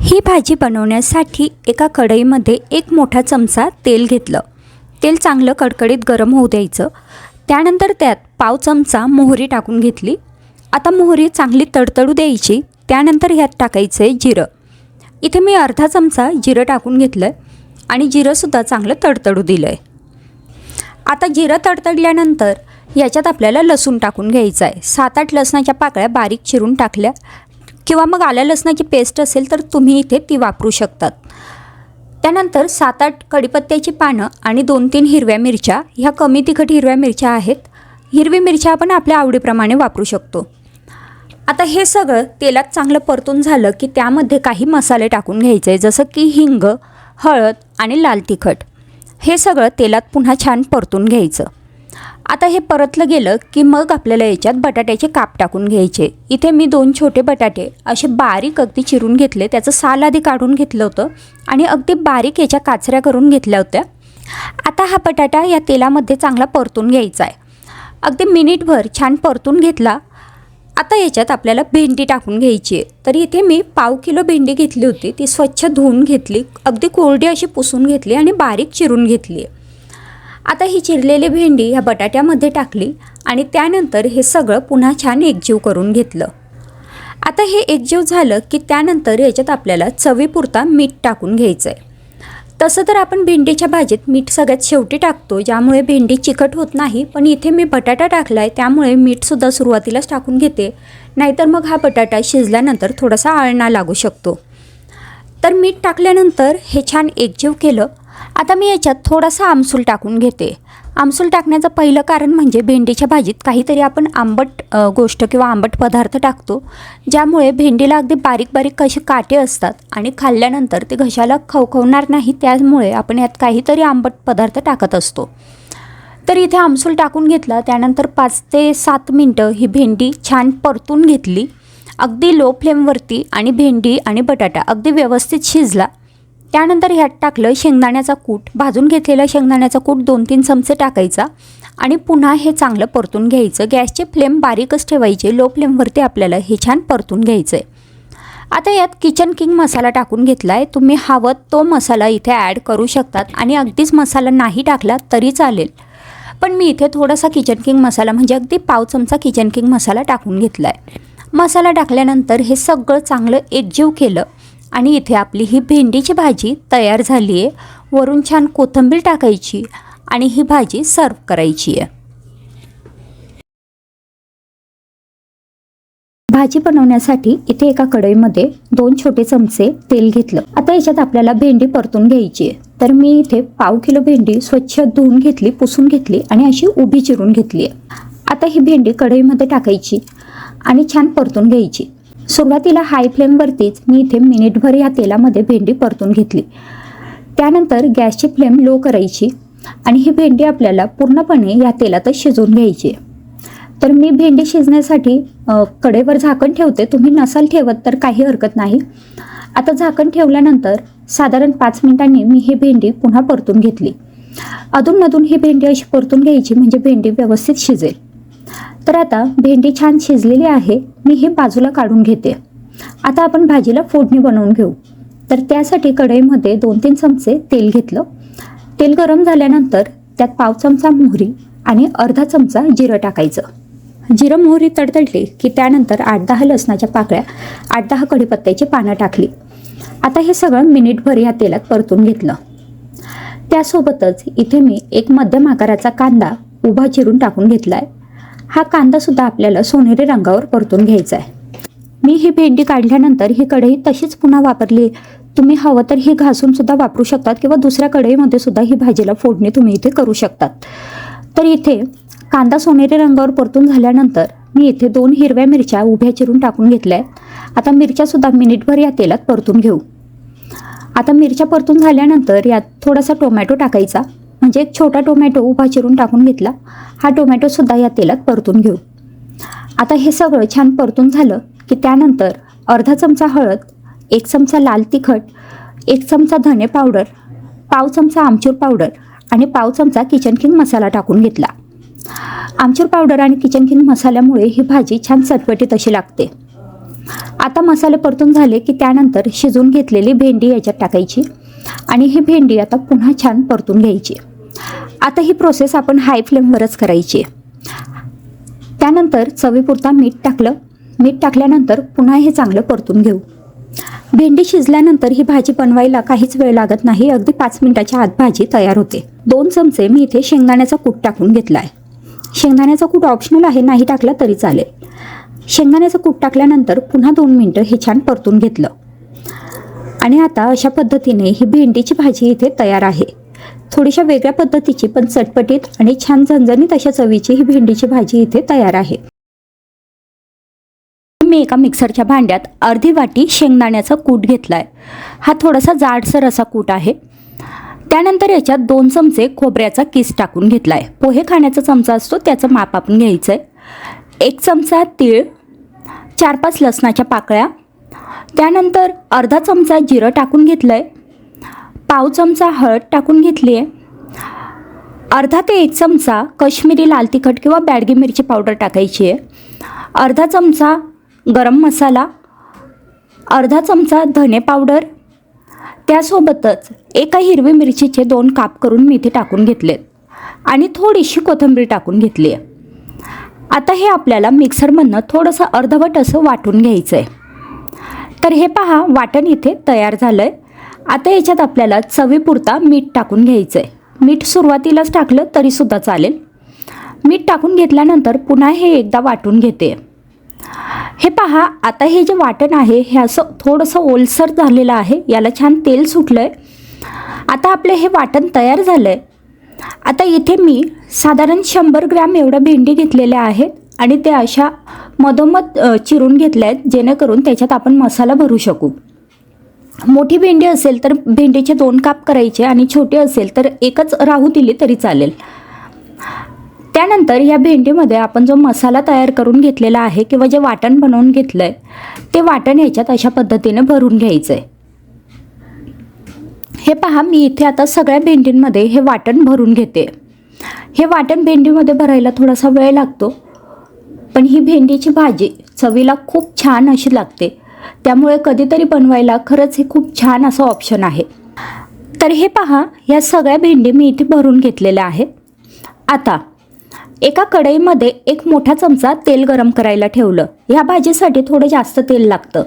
ही भाजी बनवण्यासाठी एका कढईमध्ये एक मोठा चमचा तेल घेतलं. तेल चांगलं कडकडीत गरम होऊ द्यायचं. त्यानंतर त्यात पाव चमचा मोहरी टाकून घेतली. आता मोहरी चांगली तडतडू द्यायची. त्यानंतर ह्यात टाकायचं आहे जिरं. इथे मी अर्धा चमचा जिरं टाकून घेतलं आहे आणि जिरंसुद्धा चांगलं तडतडू दिलं आहे आता जिरं तडतडल्यानंतर याच्यात आपल्याला लसूण टाकून घ्यायचं आहे सात आठ लसणाच्या पाकळ्या बारीक चिरून टाकल्या. किंवा मग आल्या लसणाची पेस्ट असेल तर तुम्ही इथे ती वापरू शकतात. त्यानंतर सात आठ कडीपत्त्याची पानं आणि दोन तीन हिरव्या मिरच्या ह्या कमी तिखट हिरव्या मिरच्या आहेत. हिरवी मिरच्या आपण आपल्या आवडीप्रमाणे वापरू शकतो. आता हे सगळं तेलात चांगलं परतून झालं की त्यामध्ये काही मसाले टाकून घ्यायचे जसं की हिंग हळद आणि लाल तिखट. हे सगळं तेलात पुन्हा छान परतून घ्यायचं. आता हे परतलं गेलं की मग आपल्याला याच्यात बटाट्याचे काप टाकून घ्यायचे. इथे मी दोन छोटे बटाटे असे बारीक अगदी चिरून घेतले. त्याचं साल आधी काढून घेतलं होतं आणि अगदी बारीक याच्या काचऱ्या करून घेतल्या होत्या. आता हा बटाटा या तेलामध्ये चांगला परतून घ्यायचा आहे. अगदी मिनिटभर छान परतून घेतला. आता याच्यात आपल्याला भेंडी टाकून घ्यायची आहे. तर इथे मी पाव किलो भेंडी घेतली होती. ती स्वच्छ धुवून घेतली. अगदी कोरडी अशी पुसून घेतली आणि बारीक चिरून घेतली आहे. आता ही चिरलेली भेंडी ह्या बटाट्यामध्ये टाकली आणि त्यानंतर हे सगळं पुन्हा छान एकजीव करून घेतलं. आता हे एकजीव झालं की त्यानंतर याच्यात आपल्याला चवीपुरता मीठ टाकून घ्यायचं आहे तसं तर आपण भेंडीच्या भाजीत मीठ सगळ्यात शेवटी टाकतो ज्यामुळे भेंडी चिकट होत नाही पण इथे मी बटाटा टाकला आहे त्यामुळे मीठसुद्धा सुरुवातीलाच टाकून घेते. नाहीतर मग हा बटाटा शिजल्यानंतर थोडासा आळणा लागू शकतो. तर मीठ टाकल्यानंतर हे छान एकजीव केलं आता मी याच्यात थोडासा आमसूल टाकून घेते. आमसूल टाकण्याचं पहिलं कारण म्हणजे भेंडीच्या भाजीत काहीतरी आपण आंबट गोष्ट किंवा आंबट पदार्थ टाकतो ज्यामुळे भेंडीला अगदी बारीक बारीक कसे काटे असतात आणि खाल्ल्यानंतर ते घशाला खवखवणार नाही त्यामुळे आपण यात काहीतरी आंबट पदार्थ टाकत असतो. तर इथे आमसूल टाकून घेतला त्यानंतर पाच ते सात मिनटं ही भेंडी छान परतून घेतली. अगदी लो फ्लेमवरती आणि भेंडी आणि बटाटा अगदी व्यवस्थित शिजला. त्यानंतर ह्यात टाकलं शेंगदाण्याचा कूट. भाजून घेतलेला शेंगदाण्याचा कूट दोन तीन चमचे टाकायचा आणि पुन्हा हे चांगलं परतून घ्यायचं. गॅसचे फ्लेम बारीकच ठेवायचे. लो फ्लेमवरती आपल्याला हे छान परतून घ्यायचं आहे आता यात किचन किंग मसाला टाकून घेतला आहे तुम्ही हवं तो मसाला इथे ॲड करू शकतात आणि अगदीच मसाला नाही टाकला तरी चालेल. पण मी इथे थोडासा किचन किंग मसाला म्हणजे अगदी पाव चमचा किचन किंग मसाला टाकून घेतला आहे मसाला टाकल्यानंतर हे सगळं चांगलं एकजीव केलं. आणि इथे आपली ही भेंडीची भाजी तयार झाली आहे. वरून छान कोथिंबीर टाकायची आणि ही भाजी सर्व करायची आहे. भाजी बनवण्यासाठी इथे एका कढईमध्ये दोन छोटे चमचे तेल घेतलं. आता याच्यात आपल्याला भेंडी परतून घ्यायची आहे. तर मी इथे पाव किलो भेंडी स्वच्छ धुवून घेतली पुसून घेतली आणि अशी उभी चिरून घेतली आहे. आता ही भेंडी कढईमध्ये टाकायची आणि छान परतून घ्यायची. सुरुवातीला हाय फ्लेमवरतीच मी इथे मिनिटभर या तेलामध्ये भेंडी परतून घेतली. त्यानंतर गॅसची फ्लेम लो करायची आणि ही भेंडी आपल्याला पूर्णपणे या तेलातच शिजवून घ्यायची. तर मी भेंडी शिजण्यासाठी कडेवर झाकण ठेवते. तुम्ही नसाल ठेवत तर काही हरकत नाही. आता झाकण ठेवल्यानंतर साधारण पाच मिनिटांनी मी ही भेंडी पुन्हा परतून घेतली. अधूनमधून ही भेंडी अशी परतून घ्यायची म्हणजे भेंडी व्यवस्थित शिजेल. तर आता भेंडी छान शिजलेली आहे मी हे बाजूला काढून घेते. आता आपण भाजीला फोडणी बनवून घेऊ. तर त्यासाठी कढईमध्ये दोन तीन चमचे तेल घेतलं. तेल गरम झाल्यानंतर त्यात पाव चमचा मोहरी आणि अर्धा चमचा जिरं टाकायचं. जिरं मोहरी तडतडली की त्यानंतर आठ दहा लसणाच्या पाकळ्या आठ दहा कढीपत्त्याची पानं टाकली. आता हे सगळं मिनिटभर या तेलात परतून घेतलं. त्यासोबतच इथे मी एक मध्यम आकाराचा कांदा उभा चिरून टाकून घेतला आहे हा कांदासुद्धा आपल्याला सोनेरी रंगावर परतून घ्यायचा आहे. मी ही भेंडी काढल्यानंतर ही कढई तशीच पुन्हा वापरली. तुम्ही हवं तर ही घासून सुद्धा वापरू शकतात किंवा दुसऱ्या कढईमध्ये सुद्धा ही भाजीला फोडणी तुम्ही इथे करू शकतात. तर इथे कांदा सोनेरी रंगावर परतून झाल्यानंतर मी इथे दोन हिरव्या मिरच्या उभ्या चिरून टाकून घेतल्या आहेत. आता मिरच्यासुद्धा मिनिटभर या तेलात परतून घेऊ. आता मिरच्या परतून झाल्यानंतर यात थोडासा टोमॅटो टाकायचा. म्हणजे एक छोटा टोमॅटो उभा चिरून टाकून घेतला. हा टोमॅटोसुद्धा या तेलात परतून घेऊ. आता हे सगळं छान परतून झालं की त्यानंतर अर्धा चमचा हळद एक चमचा लाल तिखट एक चमचा धने पावडर पाव चमचा आमचूर पावडर आणि पाव चमचा किचन किंग मसाला टाकून घेतला. आमचूर पावडर आणि किचन किंग मसाल्यामुळे ही भाजी छान चटपटीत अशी लागते. आता मसाले परतून झाले की त्यानंतर शिजवून घेतलेली भेंडी याच्यात टाकायची आणि ही भेंडी आता पुन्हा छान परतून घ्यायची. आता ही प्रोसेस आपण हाय फ्लेमवरच करायची त्यानंतर चवीपुरता मीठ टाकलं. मीठ टाकल्यानंतर पुन्हा हे चांगलं परतून घेऊ. भेंडी शिजल्यानंतर ही भाजी बनवायला काहीच वेळ लागत नाही. अगदी पाच मिनिटाच्या आत भाजी तयार होते. दोन चमचे मी इथे शेंगदाण्याचा कूट टाकून घेतला आहे शेंगदाण्याचा कूट ऑप्शनल आहे. नाही टाकला तरी चालेल. शेंगदाण्याचं कूट टाकल्यानंतर पुन्हा दोन मिनटं हे छान परतून घेतलं. आणि आता अशा पद्धतीने ही भेंडीची भाजी इथे तयार आहे. थोडीशा वेगळ्या पद्धतीची पण चटपटीत आणि छान झणझणीत अशा चवीची ही भेंडीची भाजी इथे तयार आहे. मी एका मिक्सरच्या भांड्यात अर्धी वाटी शेंगदाण्याचा कूट घेतला आहे हा थोडासा जाडसर असा कूट आहे. त्यानंतर याच्यात दोन चमचे खोबऱ्याचा किस टाकून घेतला आहे पोहे खाण्याचा चमचा असतो त्याचं माप आपण घ्यायचं आहे एक चमचा तीळ चार पाच लसणाच्या पाकळ्या त्यानंतर अर्धा चमचा जिरं टाकून घेतलं आहे पाव चमचा हळद टाकून घेतली आहे अर्धा ते एक चमचा कश्मीरी लाल तिखट किंवा बॅडगी मिरची पावडर टाकायची आहे. अर्धा चमचा गरम मसाला अर्धा चमचा धने पावडर त्यासोबतच एका हिरवी मिरचीचे दोन काप करून मी इथे टाकून घेतलेत आणि थोडीशी कोथिंबीर टाकून घेतली आहे आता हे आपल्याला मिक्सरमधनं थोडंसं अर्धवट असं वाटून घ्यायचं आहे तर हे पहा वाटण इथे तयार झालं आहे आता याच्यात आपल्याला चवीपुरता मीठ टाकून घ्यायचं आहे मीठ सुरुवातीलाच टाकलं तरीसुद्धा चालेल. मीठ टाकून घेतल्यानंतर पुन्हा हे एकदा वाटून घेते. हे पहा आता हे जे वाटण आहे हे असं थोडंसं ओलसर झालेलं आहे याला छान तेल सुटलं आहे आता आपलं हे वाटण तयार झालं आहे आता इथे मी साधारण शंभर ग्रॅम एवढं भेंडी घेतलेल्या आहेत आणि ते अशा मधोमध चिरून घेतल्या आहेत जेणेकरून त्याच्यात आपण मसाला भरू शकू. मोठी भेंडी असेल तर भेंडीचे दोन काप करायचे आणि छोटी असेल तर एकच राहू दिली तरी चालेल. त्यानंतर या भेंडीमध्ये आपण जो मसाला तयार करून घेतलेला आहे किंवा जे वाटण बनवून घेतलं आहे ते वाटण ह्याच्यात अशा पद्धतीने भरून घ्यायचं आहे हे पहा मी इथे आता सगळ्या भेंडींमध्ये हे वाटण भरून घेते. हे वाटण भेंडीमध्ये भरायला थोडासा वेळ लागतो पण ही भेंडीची भाजी चवीला खूप छान अशी लागते. त्यामुळे कधीतरी बनवायला खरंच हे खूप छान असं ऑप्शन आहे. तर हे पहा या सगळ्या भेंडी मी इथे भरून घेतलेल्या आहेत. आता एका कढईमध्ये एक मोठा चमचा तेल गरम करायला ठेवलं. ह्या भाजीसाठी थोडं जास्त तेल लागतं.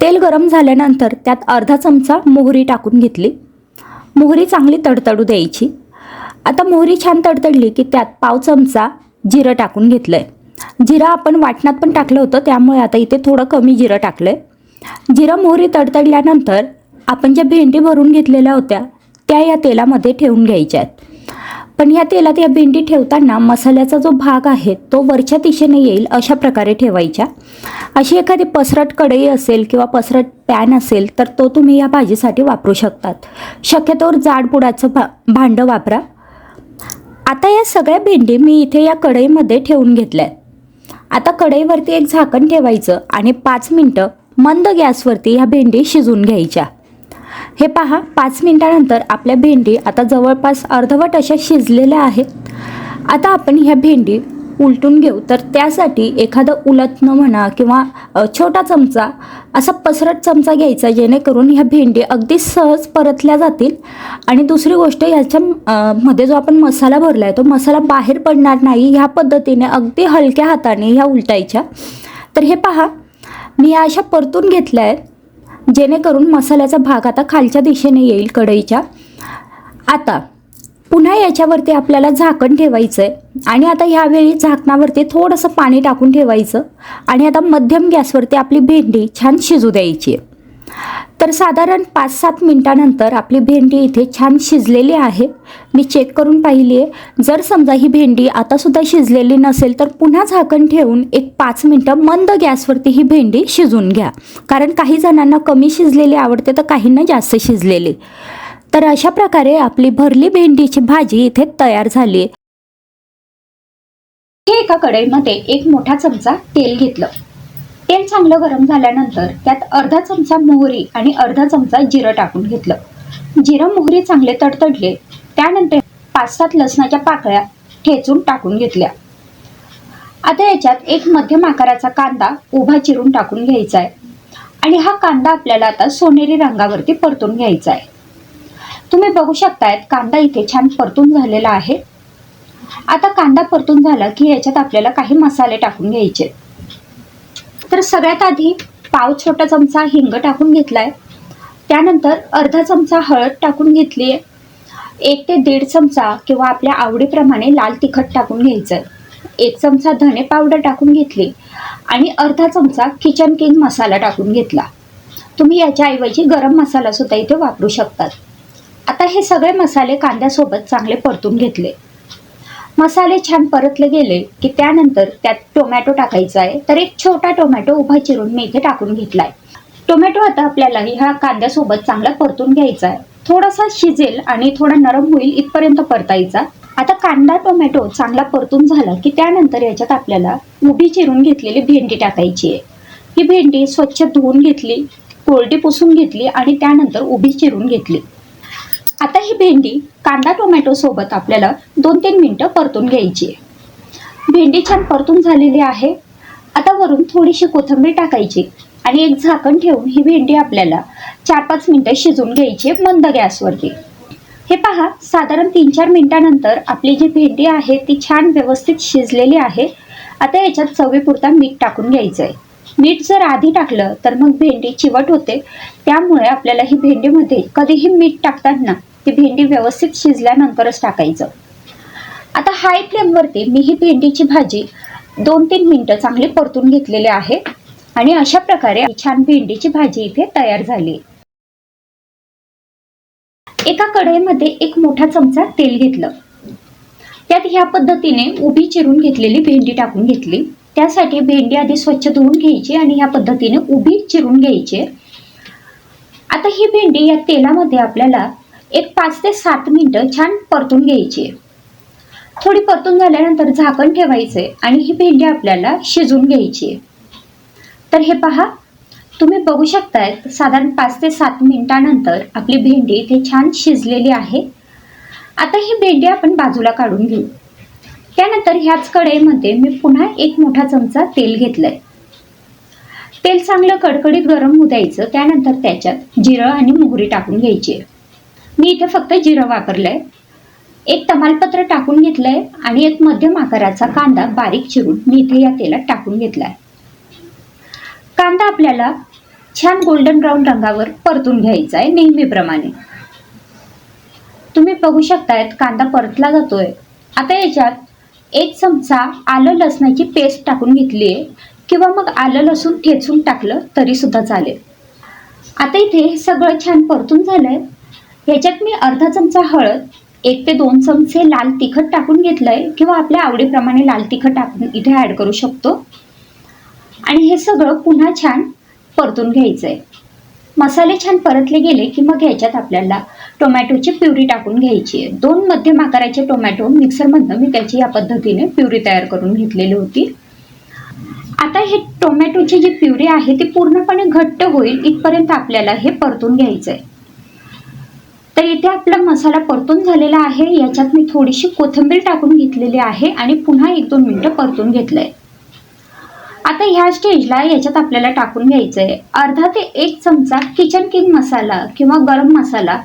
तेल गरम झाल्यानंतर त्यात अर्धा चमचा मोहरी टाकून घेतली. मोहरी चांगली तडतडू द्यायची. आता मोहरी छान तडतडली की त्यात पाव चमचा जिरं टाकून घेतलं आहे जिरा आपण वाटणात पण टाकलं होतं त्यामुळे आता इथे थोडं कमी जिरं टाकलं आहे जिरं मोहरी तडतडल्यानंतर आपण ज्या भेंडी भरून घेतलेल्या होत्या त्या या तेलामध्ये ठेवून घ्यायच्या आहेत. पण या तेलात या भेंडी ठेवताना मसाल्याचा जो भाग आहे तो वरच्या दिशेने येईल अशा प्रकारे ठेवायच्या. अशी एखादी पसरट कढई असेल किंवा पसरट पॅन असेल तर तो तुम्ही या भाजीसाठी वापरू शकतात. शक्यतोवर जाडपुडाचं भा भांडं वापरा. आता या सगळ्या भेंडी मी इथे या कढईमध्ये ठेवून घेतल्या आहेत आता कढईवरती एक झाकण ठेवायचं आणि पाच मिनटं मंद गॅसवरती ह्या भेंडी शिजून घ्यायच्या. हे पहा पाच मिनटानंतर आपल्या भेंडी आता जवळपास अर्धवट अशा शिजलेल्या आहेत. आता आपण ह्या भेंडी उलटून घेऊ. तर त्यासाठी एखादं उलटणं म्हणा किंवा छोटा चमचा असा पसरट चमचा घ्यायचा जेणेकरून ह्या भेंडी अगदी सहज परतल्या जातील. आणि दुसरी गोष्ट ह्याच्या मध्ये जो आपण मसाला भरला आहे तो मसाला बाहेर पडणार नाही ह्या पद्धतीने अगदी हलक्या हाताने ह्या उलटायच्या. तर हे पहा मी ह्या अशा परतून घेतल्या आहेत जेणेकरून मसाल्याचा भाग आता खालच्या दिशेने येईल कढईच्या. आता पुन्हा याच्यावरती आपल्याला झाकण ठेवायचं आहे आणि आता ह्यावेळी झाकणावरती थोडंसं पाणी टाकून ठेवायचं. आणि आता मध्यम गॅसवरती आपली भेंडी छान शिजू द्यायची. आहे तर साधारण पाच सात मिनटानंतर आपली भेंडी इथे छान शिजलेली आहे. मी चेक करून पाहिली आहे जर समजा ही भेंडी आतासुद्धा शिजलेली नसेल तर पुन्हा झाकण ठेवून एक पाच मिनटं मंद गॅसवरती ही भेंडी शिजून घ्या. कारण काही जणांना कमी शिजलेली आवडते तर काहींना जास्त शिजलेली. तर अशा प्रकारे आपली भरली भेंडीची भाजी इथे तयार झाली. हे एका कढईमध्ये एक मोठा चमचा तेल घेतलं. तेल चांगलं गरम झाल्यानंतर त्यात अर्धा चमचा मोहरी आणि अर्धा चमचा जिरं टाकून घेतलं. जिरं मोहरी चांगले तडतडले त्यानंतर पाच सात लसणाच्या पाकळ्या ठेचून टाकून घेतल्या. आता याच्यात एक मध्यम आकाराचा कांदा उभा चिरून टाकून घ्यायचा आहे. आणि हा कांदा आपल्याला आता सोनेरी रंगावरती परतून घ्यायचा आहे. तुम्ही बघू शकतायत कांदा इथे छान परतून झालेला आहे. आता कांदा परतून झाला की याच्यात आपल्याला काही मसाले टाकून घ्यायचे. तर सगळ्यात आधी पाव छोटा चमचा हिंग टाकून घेतलाय. त्यानंतर अर्धा चमचा हळद टाकून घेतली आहे एक ते दीड चमचा किंवा आपल्या आवडीप्रमाणे लाल तिखट टाकून घ्यायचं. एक चमचा धने पावडर टाकून घेतली आणि अर्धा चमचा किचन किंग मसाला टाकून घेतला. तुम्ही याच्याऐवजी गरम मसाला सुद्धा इथे वापरू शकतात. आता हे सगळे मसाले कांद्यासोबत चांगले परतून घेतले. मसाले छान परतले गेले की त्यानंतर त्यात टोमॅटो टाकायचा आहे. तर एक छोटा टोमॅटो उभा चिरून मी इथे टाकून घेतलाय. टोमॅटो आता आपल्याला ह्या कांद्यासोबत चांगला परतून घ्यायचा आहे. थोडासा शिजेल आणि थोडा नरम होईल इथपर्यंत परतायचा. आता कांदा टोमॅटो चांगला परतून झाला की त्यानंतर याच्यात आपल्याला उभी चिरून घेतलेली भेंडी टाकायची आहे. ही भेंडी स्वच्छ धुवून घेतली कोरडी पुसून घेतली आणि त्यानंतर उभी चिरून घेतली. आता ही भेंडी कांदा टोमॅटो सोबत आपल्याला दोन तीन मिनटं परतून घ्यायची आहे. भेंडी छान परतून झालेली आहे. आता वरून थोडीशी कोथिंबीर टाकायची आणि एक झाकण ठेवून ही भेंडी आपल्याला चार पाच मिनटं शिजून घ्यायची आहे मंद गॅसवरती. हे पहा साधारण तीन चार मिनटानंतर आपली जी भेंडी आहे ती छान व्यवस्थित शिजलेली आहे. आता याच्यात चवीपुरता मीठ टाकून घ्यायचं आहे मीठ जर आधी टाकलं तर मग भेंडी चिवट होते. त्यामुळे आपल्याला ही भेंडीमध्ये कधीही मीठ टाकताना ती भेंडी व्यवस्थित शिजल्यानंतरच टाकायचं. आता हाय फ्लेमवरती मी ही भेंडीची भाजी दोन तीन मिनटं चांगली परतून घेतलेली आहे आणि अशा प्रकारे छान भेंडीची भाजी इथे तयार झाली. एका कढईमध्ये एक मोठा चमचा तेल घेतलं. त्यात ह्या पद्धतीने उभी चिरून घेतलेली भेंडी टाकून घेतली. त्यासाठी भेंडी आधी स्वच्छ धुवून घ्यायची आणि ह्या पद्धतीने उभी चिरून घ्यायची. आता ही भेंडी या तेलामध्ये आपल्याला एक पाच ते सात मिनिटं छान परतून घ्यायची. थोडी परतून झाल्यानंतर झाकण ठेवायचे आणि ही भेंडी आपल्याला शिजून घ्यायची. तर हे पहा तुम्ही बघू शकताय साधारण पाच ते सात मिनिटानंतर आपली भेंडी इथे छान शिजलेली आहे. आता ही भेंडी आपण बाजूला काढून घेऊ. त्यानंतर ह्याच कढईमध्ये मी पुन्हा एक मोठा चमचा तेल घेतलंय. तेल चांगलं कडकडीत गरम होऊ द्यायचं त्यानंतर त्याच्यात जिरं आणि मोहरी टाकून घ्यायची. मी इथे फक्त जिरं वापरलंय. एक तमालपत्र टाकून घेतलंय आणि एक मध्यम आकाराचा कांदा बारीक चिरून मी इथे या तेलात टाकून घेतलाय. कांदा आपल्याला छान गोल्डन ब्राऊन रंगावर परतून घ्यायचा आहे नेहमीप्रमाणे. तुम्ही बघू शकतायत कांदा परतला जातोय. आता याच्यात एक चमचा आलं लसणाची पेस्ट टाकून घेतली आहे किंवा मग आलं लसूण ठेचून टाकलं तरी सुद्धा चालेल. आता इथे सगळं छान परतून झालंय. ह्याच्यात मी अर्धा चमचा हळद एक ते दोन चमचे लाल तिखट टाकून घेतलंय किंवा आपल्या आवडीप्रमाणे लाल तिखट टाकून इथे ॲड करू शकतो. आणि हे सगळं पुन्हा छान परतून घ्यायचं आहे मसाले छान परतले गेले की मग ह्याच्यात आपल्याला टोमॅटोची प्युरी टाकून घ्यायची आहे. दोन मध्यम आकाराचे टोमॅटो मिक्सरमधनं मी त्याची या पद्धतीने प्युरी तयार करून घेतलेली होती. आता हे टोमॅटोची जी प्युरी आहे ती पूर्णपणे घट्ट होईल इथपर्यंत आपल्याला हे परतून घ्यायचं आहे तर इथे आपला मसाला परतून झालेला आहे. याच्यात मी थोडीशी कोथिंबीर टाकून घेतलेली आहे आणि पुन्हा एक दोन मिनटं परतून घेतलंय. आता ह्या स्टेजला याच्यात आपल्याला टाकून घ्यायचं आहे अर्धा ते एक चमचा किचन किंग मसाला किंवा गरम मसाला.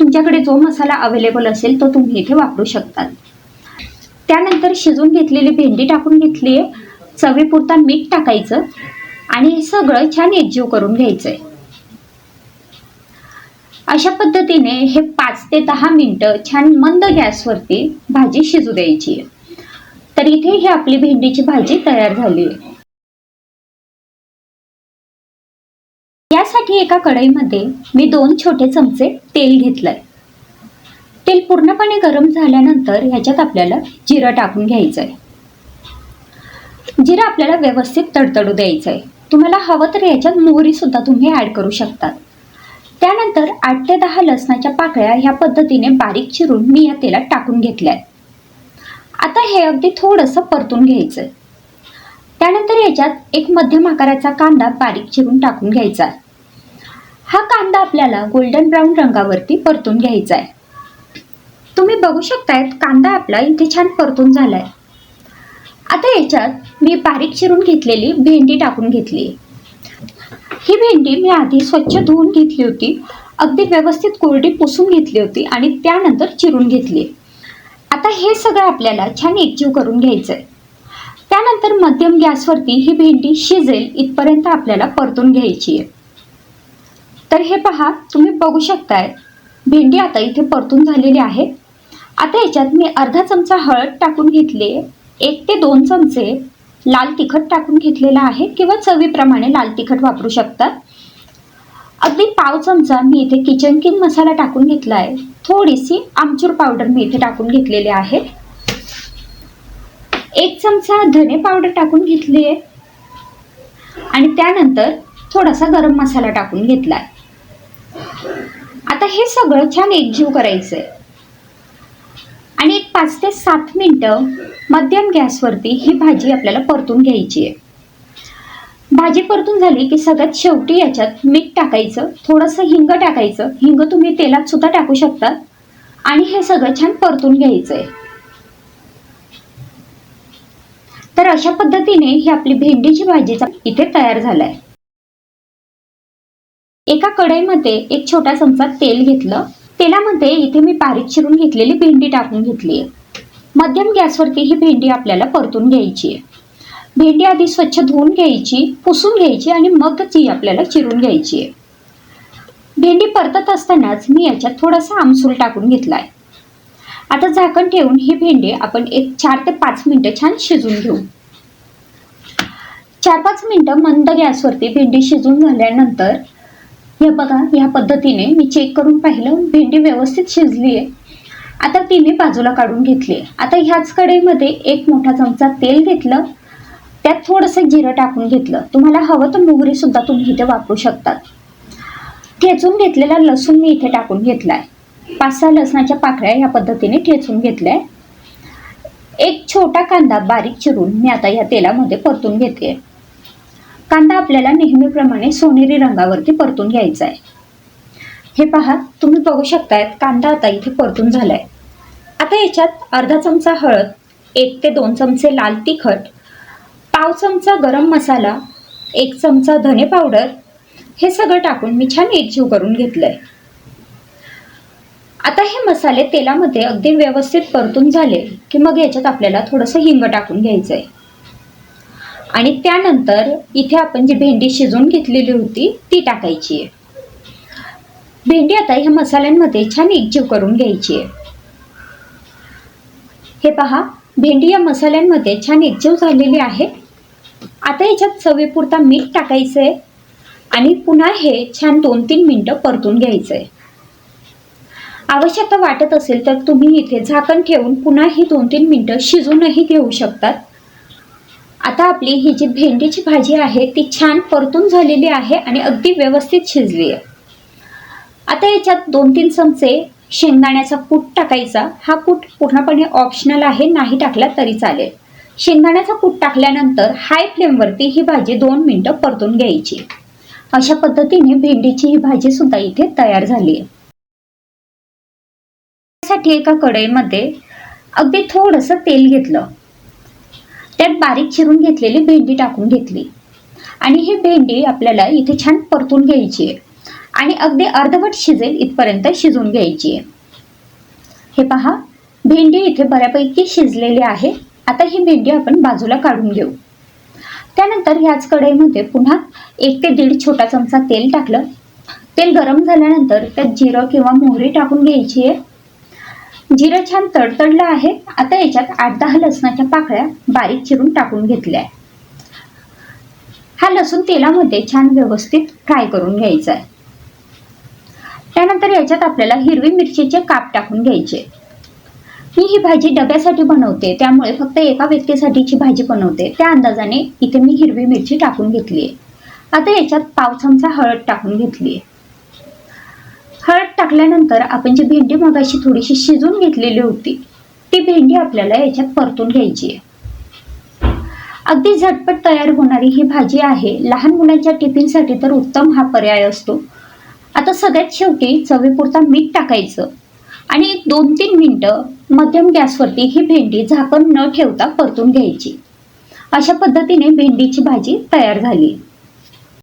तुमच्याकडे जो मसाला अवेलेबल असेल तो तुम्ही इथे वापरू शकतात. त्यानंतर शिजून घेतलेली भेंडी टाकून घेतली आहे चवीपुरता मीठ टाकायचं आणि हे सगळं छान एकजीव करून घ्यायचं आहे अशा पद्धतीने हे पाच ते दहा मिनटं छान मंद गॅसवरती भाजी शिजू द्यायची. आहे तर इथे ही आपली भेंडीची भाजी तयार झाली. आहे यासाठी एका कढईमध्ये मी दोन छोटे चमचे तेल घेतलंय. तेल पूर्णपणे गरम झाल्यानंतर ह्याच्यात आपल्याला जिरं टाकून घ्यायचं आहे जिरं आपल्याला व्यवस्थित तडतडू द्यायचं आहे तुम्हाला हवं तर याच्यात मोहरी सुद्धा तुम्ही ऍड करू शकतात. त्यानंतर आठ ते दहा लसणाच्या पाकळ्या ह्या पद्धतीने बारीक चिरून मी या तेलात टाकून घेतल्या आता हे अगदी थोडंसं परतून घ्यायचं त्यानंतर याच्यात एक मध्यम आकाराचा कांदा बारीक चिरून टाकून घ्यायचा. हा कांदा आपल्याला गोल्डन ब्राऊन रंगावरती परतून घ्यायचा आहे तुम्ही बघू शकतायत कांदा आपला इथे छान परतून झालाय. आता याच्यात मी बारीक चिरून घेतलेली भेंडी टाकून घेतली. ही भेंडी मी आधी स्वच्छ धुवून घेतली होती. अगदी व्यवस्थित कोरडी पुसून घेतली होती आणि त्यानंतर चिरून घेतली. आता हे सगळं आपल्याला छान एकजीव करून घ्यायचं आहे त्यानंतर मध्यम गॅसवरती ही भेंडी शिजेल इथपर्यंत आपल्याला परतून घ्यायची आहे. तर हे पहा तुम्ही बघू शकताय भेंडी आता इथे परतून झालेली आहे. आता याच्यात मी अर्धा चमचा हळद टाकून घेतली एक ते दोन चमचे लाल तिखट टाकून घेतलेला आहे. किंवा चवीप्रमाणे लाल तिखट वापरू शकतात अगदी पाव चमचा मी इथे किचन किंग मसाला टाकून घेतला आहे. थोडीशी आमचूर पावडर मी इथे टाकून घेतलेली आहे. एक चमचा धने पावडर टाकून घेतली आहे. आणि त्यानंतर थोडासा गरम मसाला टाकून घेतला आहे. आता हे सगळं छान एकजीव करायचं आहे आणि एक पाच ते सात मिनटं मध्यम गॅसवरती ही भाजी आपल्याला परतून घ्यायची आहे. भाजी परतून झाली की सगळ्यात शेवटी याच्यात मीठ टाकायचं थोडंसं हिंग टाकायचं. हिंग तुम्ही तेलात सुद्धा टाकू शकता. आणि हे सगळं छान परतून घ्यायचं आहे तर अशा पद्धतीने ही आपली भेंडीची भाजीचा इथे तयार झालाय. एका कढईमध्ये एक छोटा चमचा तेल घेतलं. तेलामध्ये इथे मी बारीक चिरून घेतलेली भेंडी टाकून घेतली. आहे मध्यम गॅसवरती ही भेंडी आपल्याला परतून घ्यायची. आहे भेंडी आधी स्वच्छ धुवून घ्यायची पुसून घ्यायची आणि मग ती आपल्याला चिरून घ्यायची. आहे भेंडी परतत असतानाच मी याच्यात थोडासा आमसूल टाकून घेतला आहे आता झाकण ठेवून ही भेंडी आपण एक चार ते पाच मिनटं छान शिजून घेऊ. चार पाच मिनटं मंद गॅसवरती भेंडी शिजून झाल्यानंतर हे बघा ह्या पद्धतीने मी चेक करून पाहिलं भेंडी व्यवस्थित शिजली आहे आता ती मी बाजूला काढून घेतली आता ह्याच कढईमध्ये एक मोठा चमचा तेल घेतलं त्यात थोडंसं जिरं टाकून घेतलं. तुम्हाला हवं तर मोहरी सुद्धा तुम्ही इथे वापरू शकतात. ठेचून घेतलेला लसूण मी इथे टाकून घेतला आहे पाच सहा लसणाच्या पाकळ्या ह्या पद्धतीने ठेचून घेतल्या एक छोटा कांदा बारीक चिरून मी आता या तेलामध्ये परतून घेते कांदा आपल्याला नेहमीप्रमाणे सोनेरी रंगावरती परतून घ्यायचा आहे हे पहा तुम्ही बघू शकतायत कांदा आता इथे परतून झालाय. आता याच्यात अर्धा चमचा हळद एक ते दोन चमचे लाल तिखट पाव चमचा गरम मसाला एक चमचा धने पावडर हे सगळं टाकून मी छान एकजीव करून घेतलंय. आता हे मसाले तेलामध्ये अगदी व्यवस्थित परतून झाले की मग याच्यात आपल्याला थोडंसं हिंग टाकून घ्यायचं आहे आणि त्यानंतर इथे आपण जी भेंडी शिजवून घेतलेली होती ती टाकायची आहे. भेंडी आता ह्या मसाल्यांमध्ये छान एकजीव करून घ्यायची आहे. हे पहा भेंडी या मसाल्यांमध्ये छान एकजीव झालेली आहे. आता याच्यात चवीपुरता मीठ टाकायचं आहे आणि पुन्हा हे छान दोन तीन मिनटं परतून घ्यायचं आहे आवश्यकता वाटत असेल तर तुम्ही इथे झाकण ठेवून पुन्हा ही दोन तीन मिनटं शिजूनही घेऊ शकतात. आता आपली ही जी भेंडीची भाजी आहे ती छान परतून झालेली आहे आणि अगदी व्यवस्थित शिजली आहे. आता याच्यात दोन तीन चमचे शेंगदाण्याचा कूट टाकायचा. हा कूट पूर्णपणे ऑप्शनल आहे नाही टाकला तरी चालेल. शेंगदाण्याचा कूट टाकल्यानंतर हाय फ्लेमवरती ही भाजी दोन मिनटं परतून घ्यायची. अशा पद्धतीने भेंडीची ही भाजी सुद्धा इथे तयार झाली आहे. त्यासाठी एका कढईमध्ये अगदी थोडंसं तेल घेतलं. त्यात बारीक चिरून घेतलेली भेंडी टाकून घेतली. आणि ही भेंडी आपल्याला इथे छान परतून घ्यायची आहे. आणि अगदी अर्धवट शिजेल इथपर्यंत शिजून घ्यायची आहे. हे पहा भेंडी इथे बऱ्यापैकी शिजलेली आहे. आता ही भेंडी आपण बाजूला काढून घेऊ. त्यानंतर ह्याच कढईमध्ये पुन्हा एक ते दीड छोटा चमचा तेल टाकलं. तेल गरम झाल्यानंतर त्यात जिरं किंवा मोहरी टाकून घ्यायची आहे. जिरं छान तडतडलं आहे. आता याच्यात आठ दहा लसणाच्या पाकळ्या बारीक चिरून टाकून घेतल्या. आहे हा लसूण तेलामध्ये छान व्यवस्थित फ्राय करून घ्यायचा आहे. त्यानंतर याच्यात आपल्याला हिरवी मिरचीचे काप टाकून घ्यायचे. मी ही भाजी डब्यासाठी बनवते त्यामुळे फक्त एका व्यक्तीसाठीची भाजी बनवते. त्या अंदाजाने इथे मी हिरवी मिरची टाकून घेतली आहे आता याच्यात पाव चमचा हळद टाकून घेतली आहे टाकल्यानंतर आपण जी भेंडी मगाशी थोडीशी शिजून घेतलेली होती ती भेंडी आपल्याला याच्यात परतून घ्यायची आहे. अगदी झटपट तयार होणारी ही भाजी आहे. लहान मुलांच्या टिफिनसाठी तर उत्तम हा पर्याय असतो. आता सगळ्यात शेवटी चवीपुरता मीठ टाकायचं आणि दोन तीन मिनटं मध्यम गॅसवरती ही भेंडी झाकण न ठेवता परतून घ्यायची. अशा पद्धतीने भेंडीची भाजी तयार झाली.